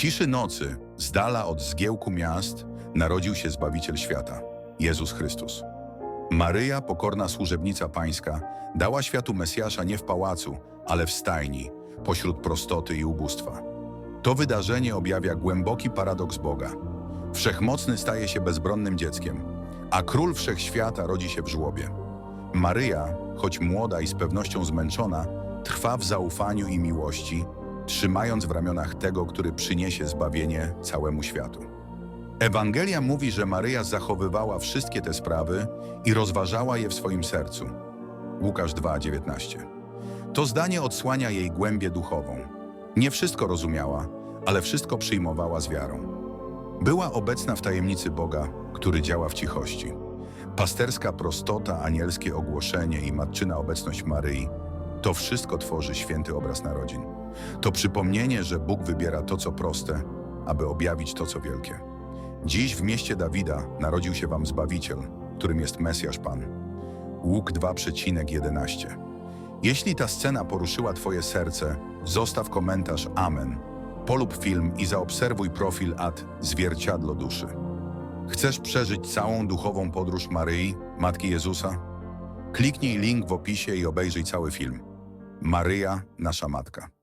ciszy nocy, z dala od zgiełku miast, narodził się Zbawiciel świata, Jezus Chrystus. Maryja, pokorna służebnica pańska, dała światu Mesjasza nie w pałacu, ale w stajni, pośród prostoty i ubóstwa. To wydarzenie objawia głęboki paradoks Boga. Wszechmocny staje się bezbronnym dzieckiem, a król wszechświata rodzi się w żłobie. Maryja, choć młoda i z pewnością zmęczona, trwa w zaufaniu i miłości, trzymając w ramionach tego, który przyniesie zbawienie całemu światu. Ewangelia mówi, że Maryja zachowywała wszystkie te sprawy i rozważała je w swoim sercu. Łukasz 2:19. To zdanie odsłania jej głębię duchową. Nie wszystko rozumiała, ale wszystko przyjmowała z wiarą. Była obecna w tajemnicy Boga, który działa w cichości. Pasterska prostota, anielskie ogłoszenie i matczyna obecność Maryi to wszystko tworzy święty obraz narodzin. To przypomnienie, że Bóg wybiera to, co proste, aby objawić to, co wielkie. Dziś w mieście Dawida narodził się wam Zbawiciel, którym jest Mesjasz Pan. Łuk 2,11 Jeśli ta scena poruszyła Twoje serce, zostaw komentarz Amen, polub film i zaobserwuj profil at Zwierciadlo Duszy. Chcesz przeżyć całą duchową podróż Maryi, Matki Jezusa? Kliknij link w opisie i obejrzyj cały film. Maryja, nasza Matka.